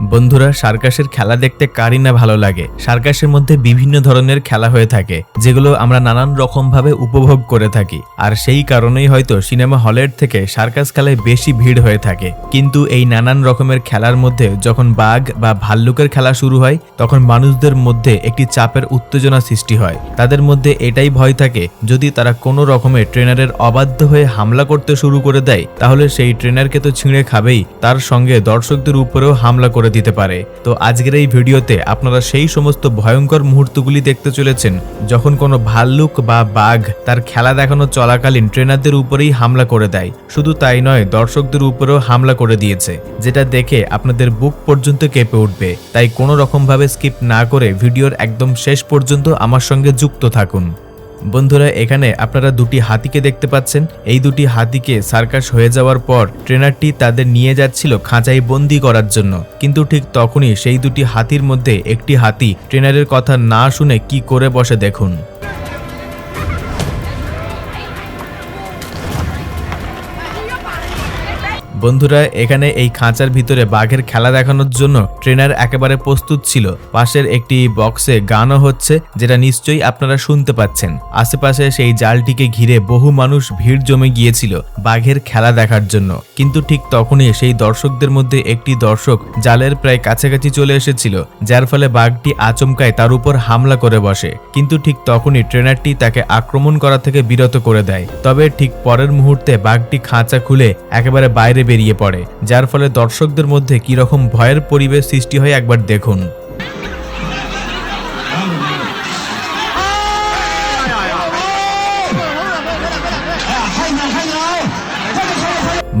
বন্ধুরা, সার্কাসের খেলা দেখতে কারই না ভালো লাগে। সার্কাসের মধ্যে বিভিন্ন ধরনের খেলা হয়ে থাকে, যেগুলো আমরা নানান রকম ভাবে উপভোগ করে থাকি। আর সেই কারণেই হয়তো সিনেমা হলের থেকে সার্কাস খেলায় বেশি ভিড় হয়ে থাকে। কিন্তু এই নানান রকমের খেলার মধ্যে যখন বাঘ বা ভাল্লুকের খেলা শুরু হয়, তখন মানুষদের মধ্যে একটি চাপের উত্তেজনা সৃষ্টি হয়। তাদের মধ্যে এটাই ভয় থাকে, যদি তারা কোনো রকমে ট্রেনারের অবাধ্য হয়ে হামলা করতে শুরু করে দেয়, তাহলে সেই ট্রেনারকে তো ছিঁড়ে খাবেই। তার সঙ্গে দর্শকদের উপরেও হামলা করে দিতে পারে। তো আজকের এই ভিডিওতে আপনারা সেই সমস্ত ভয়ঙ্কর মুহূর্তগুলি দেখতে চলেছেন, যখন কোনো ভাল্লুক বা বাঘ তার খেলা দেখানো চলাকালীন ট্রেনারদের উপরেই হামলা করে দেয়। শুধু তাই নয়, দর্শকদের উপরেও হামলা করে দিয়েছে, যেটা দেখে আপনাদের বুক পর্যন্ত কেঁপে উঠবে। তাই কোনো রকমভাবে স্কিপ না করে ভিডিওর একদম শেষ পর্যন্ত আমার সঙ্গে যুক্ত থাকুন। বন্ধুরা, এখানে আপনারা দুটি হাতিকে দেখতে পাচ্ছেন। এই দুটি হাতিকে সার্কাস হয়ে যাওয়ার পর ট্রেনারটি তাদের নিয়ে যাচ্ছিল খাঁচাই বন্দি করার জন্য। কিন্তু ঠিক তখনই সেই দুটি হাতির মধ্যে একটি হাতি ট্রেনারের কথা না শুনে কি করে বসে দেখুন। বন্ধুরা, এখানে এই খাঁচার ভিতরে বাঘের খেলা দেখানোর জন্য ট্রেনার একেবারে প্রস্তুত ছিল। পাশের একটি বক্সে গানও হচ্ছে, যেটা নিশ্চয়ই আপনারা শুনতে পাচ্ছেন। আশেপাশে সেই জালটিকে ঘিরে বহু মানুষ ভিড় জমে গিয়েছিল বাঘের খেলা দেখার জন্য। কিন্তু ঠিক তখনই সেই দর্শকদের মধ্যে একটি দর্শক জালের প্রায় কাছাকাছি চলে এসেছিল, যার ফলে বাঘটি আচমকায় তার উপর হামলা করে বসে। কিন্তু ঠিক তখনই ট্রেনারটি তাকে আক্রমণ করা থেকে বিরত করে দেয়। তবে ঠিক পরের মুহূর্তে বাঘটি খাঁচা খুলে একেবারে বাইরে বেরিয়ে পড়ে যার ফলে দর্শকদের মধ্যে কীরকম ভয়ের পরিবেশ সৃষ্টি হয় একবার দেখুন।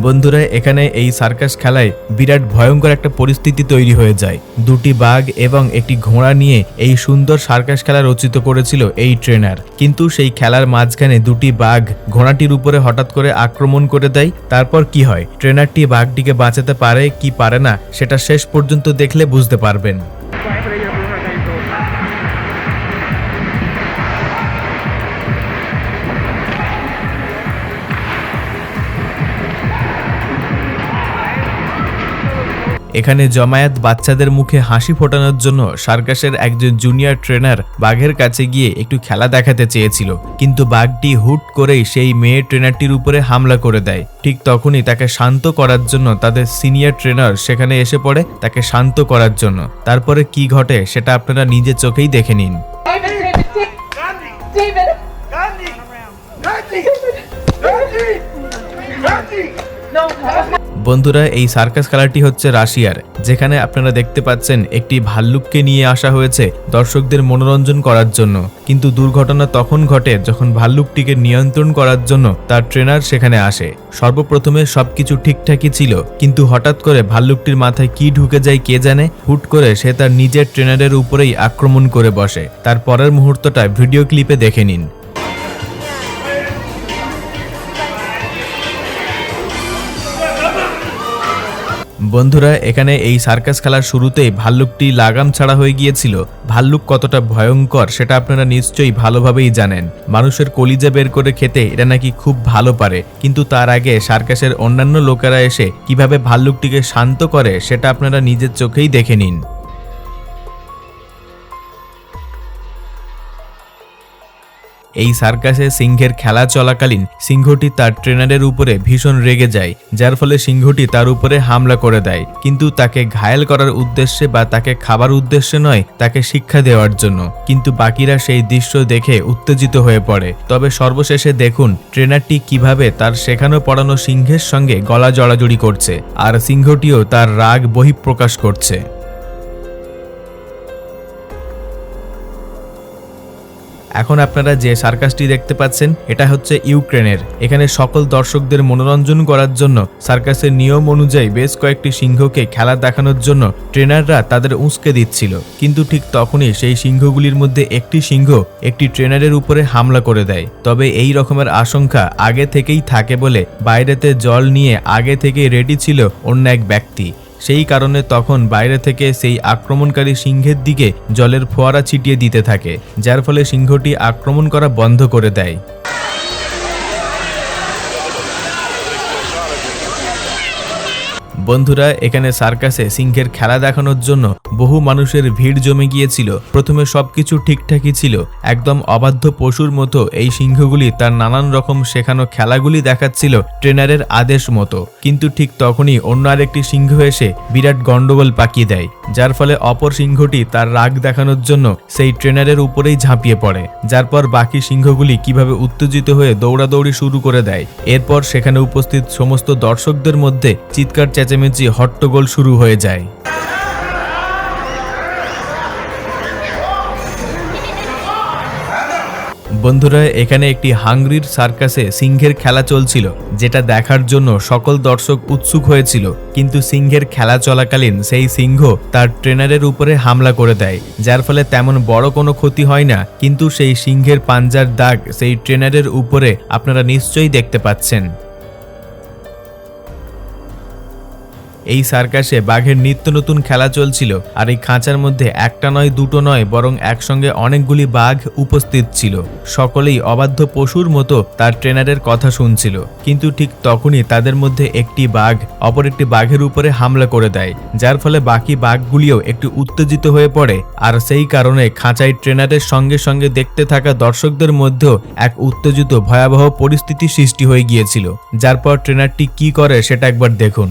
বন্ধুরা, এখানে এই সার্কাস খেলায় বিরাট ভয়ঙ্কর একটা পরিস্থিতি তৈরি হয়ে যায়। দুটি বাঘ এবং একটি ঘোড়া নিয়ে এই সুন্দর সার্কাস খেলা রচিত করেছিল এই ট্রেনার। কিন্তু সেই খেলার মাঝখানে দুটি বাঘ ঘোড়াটির উপরে হঠাৎ করে আক্রমণ করে দেয়। তারপর কি হয়? ট্রেনারটি বাঘটিকে বাঁচাতে পারে কি পারে না, সেটা শেষ পর্যন্ত দেখলে বুঝতে পারবেন। এখানে জমায়েত বাচ্চাদের মুখে হাসি ফোটানোর জন্য সার্কাসের একজন জুনিয়র ট্রেনার বাঘের কাছে গিয়ে একটু খেলা দেখাতে চেয়েছিল। কিন্তু বাঘটি হুট করেই সেই মেয়ে ট্রেনারটির উপরে হামলা করে দেয়। ঠিক তখনই তাকে শান্ত করার জন্য তাদের সিনিয়র ট্রেনার সেখানে এসে পড়ে তাকে শান্ত করার জন্য। তারপরে কি ঘটে সেটা আপনারা নিজে চোখেই দেখে নিন। no, বন্ধুরা, এই সার্কাস খেলাটি হচ্ছে রাশিয়ার, যেখানে আপনারা দেখতে পাচ্ছেন একটি ভাল্লুককে নিয়ে আসা হয়েছে দর্শকদের মনোরঞ্জন করার জন্য। কিন্তু দুর্ঘটনা তখন ঘটে যখন ভাল্লুকটিকে নিয়ন্ত্রণ করার জন্য তার ট্রেনার সেখানে আসে। সর্বপ্রথমে সবকিছু ঠিকঠাকই ছিল, কিন্তু হঠাৎ করে ভাল্লুকটির মাথায় কি ঢুকে যায় কে জানে, হুট করে সে তার নিজের ট্রেনারের উপরেই আক্রমণ করে বসে। তার পরের মুহূর্তটা ভিডিও ক্লিপে দেখে নিন। বন্ধুরা, এখানে এই সার্কাস খেলার শুরুতেই ভাল্লুকটি লাগাম ছাড়া হয়ে গিয়েছিল। ভাল্লুক কতটা ভয়ঙ্কর সেটা আপনারা নিশ্চয়ই ভালোভাবেই জানেন। মানুষের কলিজা বের করে খেতে এটা নাকি খুব ভালো পারে। কিন্তু তার আগে সার্কাসের অন্যান্য লোকেরা এসে কীভাবে ভাল্লুকটিকে শান্ত করে সেটা আপনারা নিজের চোখেই দেখে নিন। এই সার্কাসে সিংহের খেলা চলাকালীন সিংহটি তার ট্রেনারের উপরে ভীষণ রেগে যায়, যার ফলে সিংহটি তার উপরে হামলা করে দেয়। কিন্তু তাকে ঘায়েল করার উদ্দেশ্যে বা তাকে খাবার উদ্দেশ্যে নয়, তাকে শিক্ষা দেওয়ার জন্য। কিন্তু বাকিরা সেই দৃশ্য দেখে উত্তেজিত হয়ে পড়ে। তবে সর্বশেষে দেখুন, ট্রেনারটি কীভাবে তার শেখানো পড়ানো সিংহের সঙ্গে গলা জড়াজড়ি করছে, আর সিংহটিও তার রাগ বহিঃপ্রকাশ করছে। এখন আপনারা যে সার্কাসটি দেখতে পাচ্ছেন, এটা হচ্ছে ইউক্রেনের। এখানে সকল দর্শকদের মনোরঞ্জন করার জন্য, সার্কাসের নিয়ম অনুযায়ী বেশ কয়েকটি সিংহকে খেলা দেখানোর জন্য ট্রেনাররা তাদের উঁচকে দিচ্ছিল। কিন্তু ঠিক তখনই সেই সিংহগুলির মধ্যে একটি সিংহ একটি ট্রেনারের উপরে হামলা করে দেয়। তবে এই রকমের আশঙ্কা আগে থেকেই থাকে বলে বাইরেতে জল নিয়ে আগে থেকেই রেডি ছিল অন্য এক ব্যক্তি। সেই কারণে তখন বাইরে থেকে সেই আক্রমণকারী সিংহের দিকে জলের ফোয়ারা ছিটিয়ে দিতে থাকে, যার ফলে সিংহটি আক্রমণ করা বন্ধ করে দেয়। বন্ধুরা, এখানে সার্কাসে সিংহের খেলা দেখানোর জন্য বহু মানুষের ভিড় জমে গিয়েছিল। প্রথমে সবকিছু ঠিকঠাকই ছিল। একদম অবাধ্য পশুর মতো এই সিংহগুলি তার নানান রকম শেখানো খেলাগুলি দেখাচ্ছিল ট্রেনারের আদেশ মতো। কিন্তু ঠিক তখনই অন্য আরেকটি সিংহ এসে বিরাট গন্ডগোল পাকিয়ে দেয়, যার ফলে অপর সিংহটি তার রাগ দেখানোর জন্য সেই ট্রেনারের উপরেই ঝাঁপিয়ে পড়ে। যার পর বাকি সিংহগুলি কীভাবে উত্তেজিত হয়ে দৌড়াদৌড়ি শুরু করে দেয়। এরপর সেখানে উপস্থিত সমস্ত দর্শকদের মধ্যে চিৎকার চেঁচামেচি হট্টগোল শুরু হয়ে যায়। বন্ধুরা, এখানে একটি হাংরির সার্কাসে সিংহের খেলা চলছিল, যেটা দেখার জন্য সকল দর্শক উৎসুক হয়েছিল। কিন্তু সিংহের খেলা চলাকালীন সেই সিংহ তার ট্রেনারের উপরে হামলা করে দেয়, যার ফলে তেমন বড় কোনো ক্ষতি হয় না। কিন্তু সেই সিংহের পাঞ্জার দাগ সেই ট্রেনারের উপরে আপনারা নিশ্চয়ই দেখতে পাচ্ছেন। এই সার্কাসে বাঘের নিত্য নতুন খেলা চলছিল, আর এই খাঁচার মধ্যে একটা নয়, দুটো নয়, বরং একসঙ্গে অনেকগুলি বাঘ উপস্থিত ছিল। সকলেই অবাধ্য পশুর মতো তার ট্রেনারের কথা শুনছিল, কিন্তু ঠিক তখনই তাদের মধ্যে একটি বাঘ অপর একটি বাঘের উপরে হামলা করে দেয়, যার ফলে বাকি বাঘগুলিও একটু উত্তেজিত হয়ে পড়ে, আর সেই কারণে খাঁচাই ট্রেনারের সঙ্গে সঙ্গে দেখতে থাকা দর্শকদের মধ্যেও এক উত্তেজিত ভয়াবহ পরিস্থিতি সৃষ্টি হয়ে গিয়েছিল। যার পর ট্রেনারটি কি করে সেটা একবার দেখুন।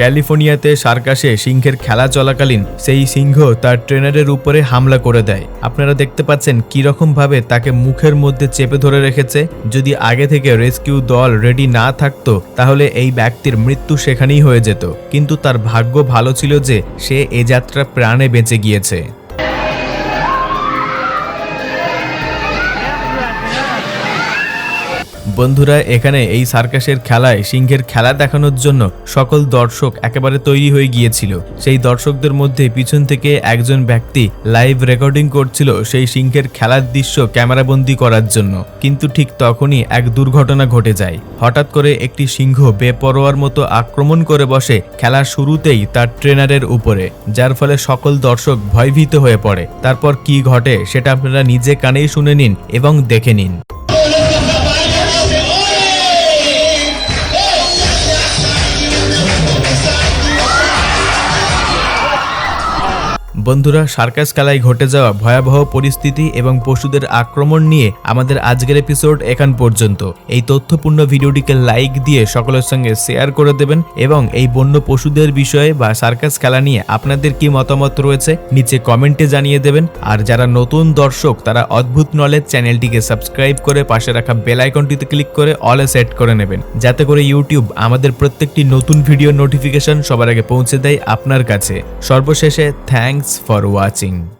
ক্যালিফোর্নিয়াতে সার্কাসে সিংহের খেলা চলাকালীন সেই সিংহ তার ট্রেনারের উপরে হামলা করে দেয়। আপনারা দেখতে পাচ্ছেন কীরকম ভাবে তাকে মুখের মধ্যে চেপে ধরে রেখেছে। যদি আগে থেকে রেস্কিউ দল রেডি না থাকতো, তাহলে এই ব্যক্তির মৃত্যু সেখানেই হয়ে যেত। কিন্তু তার ভাগ্য ভালো ছিল যে সে এ যাত্রা প্রাণে বেঁচে গিয়েছে। বন্ধুরা, এখানে এই সার্কাসের খেলায় সিংহের খেলা দেখানোর জন্য সকল দর্শক একেবারে তৈরি হয়ে গিয়েছিল। সেই দর্শকদের মধ্যে পিছন থেকে একজন ব্যক্তি লাইভ রেকর্ডিং করছিল সেই সিংহের খেলার দৃশ্য ক্যামেরাবন্দি করার জন্য। কিন্তু ঠিক তখনই এক দুর্ঘটনা ঘটে যায়। হঠাৎ করে একটি সিংহ বেপরোয়ার মতো আক্রমণ করে বসে খেলার শুরুতেই তার ট্রেনারের উপরে, যার ফলে সকল দর্শক ভয়ভীত হয়ে পড়ে। তারপর কি ঘটে সেটা আপনারা নিজে কানেই শুনে নিন এবং দেখে নিন। বন্ধুরা, সার্কাস খেলায় ঘটে যাওয়া ভয়াবহ পরিস্থিতি এবং পশুদের আক্রমণ নিয়ে আমাদের আজকের এপিসোড এখান পর্যন্ত। এই তথ্যপূর্ণ ভিডিওটিকে লাইক দিয়ে সকলের সঙ্গে শেয়ার করে দেবেন এবং এই বন্য পশুদের বিষয়ে বা সার্কাস খেলা নিয়ে আপনাদের কি মতামত রয়েছে, নিচে কমেন্টে জানিয়ে দেবেন। আর যারা নতুন দর্শক, তারা অদ্ভুত নলেজ চ্যানেলটিকে সাবস্ক্রাইব করে পাশে রাখা বেল আইকনটিতে ক্লিক করে অলে সেট করে নেবেন। যাতে করে ইউটিউব আমাদের প্রত্যেকটি নতুন ভিডিও নোটিফিকেশন সবার আগে পৌঁছে দেয় আপনার কাছে। সর্বশেষে থ্যাঙ্কস for watching.